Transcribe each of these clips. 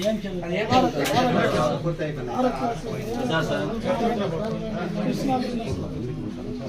ఏం కూడా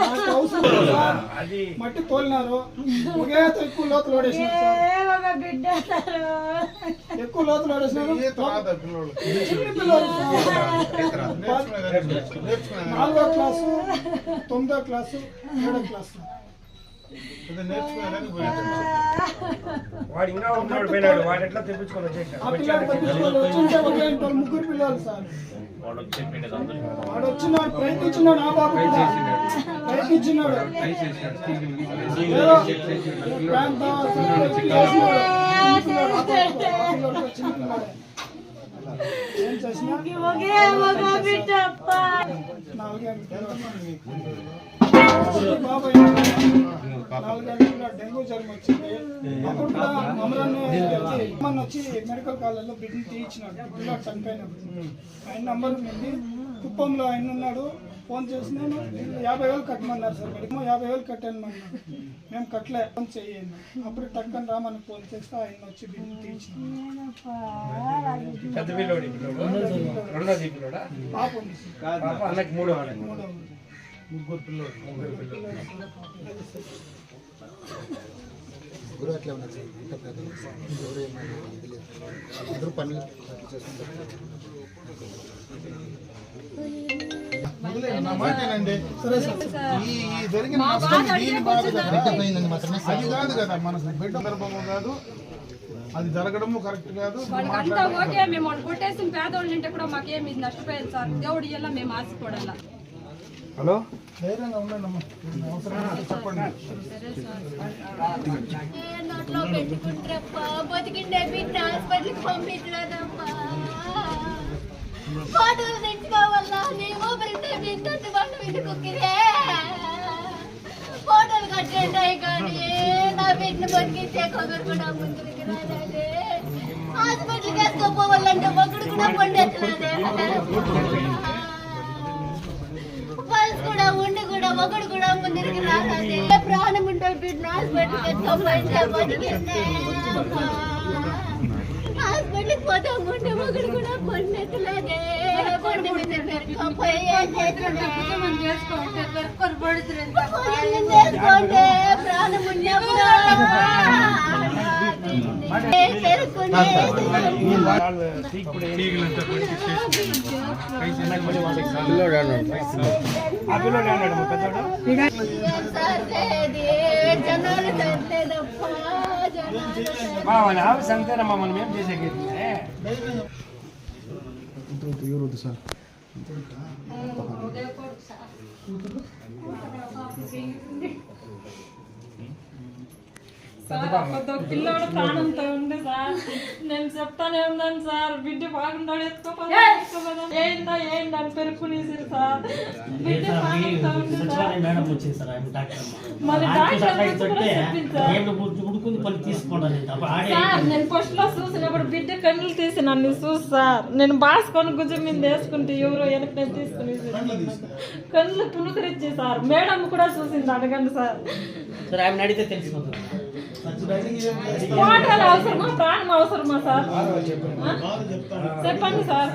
నాకు అవసరం లేదు. సార్ మట్టి తోలినారు. ఒకే ఎక్కువ లోతు లోడేసినారు సార్. ఎక్కువ లోతు లోడేసినారు చిన్న పిల్లలు సార్. నాలుగో క్లాసు తొమ్మిదో క్లాసు ఏడో క్లాసు. వాడు ఇంకా ఉన్నాడు పోయినాడు వాడు ఎట్లా తెప్పించుకొని వచ్చేసాడు ముగ్గురు పిల్లలు సార్ వాడు వచ్చినాడు ప్రయత్నించినాడు ఆ బాబు ప్రయత్నించినాడు. ఏం చేసినా ఒకే బాబాయ్ నాలుగేళ్ళ డెంగ్యూ జ్వరం వచ్చింది. అప్పుడు కూడా మమ్మల్ని అమ్మని వచ్చి మెడికల్ కాలేజ్లో బిడ్డని తీయించినాడు. పిల్లలు చనిపోయినప్పుడు. ఆయన నంబర్ ఉంది కుప్పంలో ఆయన ఉన్నాడు. ఫోన్ చేసినాను యాభై వేలు కట్టమన్నారు సార్. మెడికల్ యాభై వేలు కట్టాను మేము కట్టలే ఫోన్ చేయండి అప్పుడు టక్కన రామని ఫోన్ చేస్తే ఆయన వచ్చి పిల్లోడా పాప ఉంది మూడో. ముగ్గురు పిల్లలు ముగ్గురు పిల్లలు గురువు అట్లా ఉన్నారు సార్ పెద్ద ఎవరు ఏమైనా ఇది లేదు అందరూ పనులు చేసుకుంటారు సరే సార్ ఈ జరిగిన నష్టం దీని బాధ మాత్రమే అది కాదు కదా బిడ్డ సందర్భము కాదు అది జరగడము కరెక్ట్ కాదు ఓకే మేము కొట్టేసిన పేదోళ్ళు ఉంటే కూడా మాకేమి నష్టపోయింది సార్. దేవుడు ఇలా మేము ఆశపడాల. హలో? ఫోటోలు కట్టండి కానీ నా బిడ్డను బతికించే కొగరు కూడా ముందుకు రాలేదే. హాస్పిటల్కి వేసుకోపోవాలంటే ఒకడు కూడా ఒకడు కూడా ముందరికి రాలేదే ప్రాణం ఉంటే బిడ్డ హాస్పిటల్కి పోతే ఉంటే ఒకడు కూడా పండేట్లేదే పండి మీద చేసుకోండి ప్రాణం ఉన్నప్పుడు. పెరుకునే వాళ్ళు తీసి కూడా ఏం అన్నకి మళ్ళీ వాళ్ళకి ఆ సార్ పిల్లోడు ప్రాణంతో ఉంది సార్. నేను చెప్తానే ఉన్నాను సార్ బిడ్డ బాగుండాడు ఎత్తుకోపోదా ఏందా ఏందా అని పెరుక్కునేసారు సార్. బిడ్డ ప్రాణంతో ఉంది సార్. మేడం వచ్చింది సార్ ఆయన డాక్టర్. మరి డాక్టర్ నేను ఫస్ట్లో చూసినప్పుడు బిడ్డ కన్నులు తీసి నన్ను చూసి సార్ నేను బాసుకొని గుజ్జు మీద వేసుకుంటే ఎవరో వెనక నేను తీసుకుని కళ్ళు పులుకరిచ్చి సార్. మేడం కూడా చూసింది అడగండి సార్. సరే అడిగితే తెలిసిపోతుంది. వాటర్ అవసరమా? ప్రాణం అవసరమా సార్? చెప్పండి. సార్.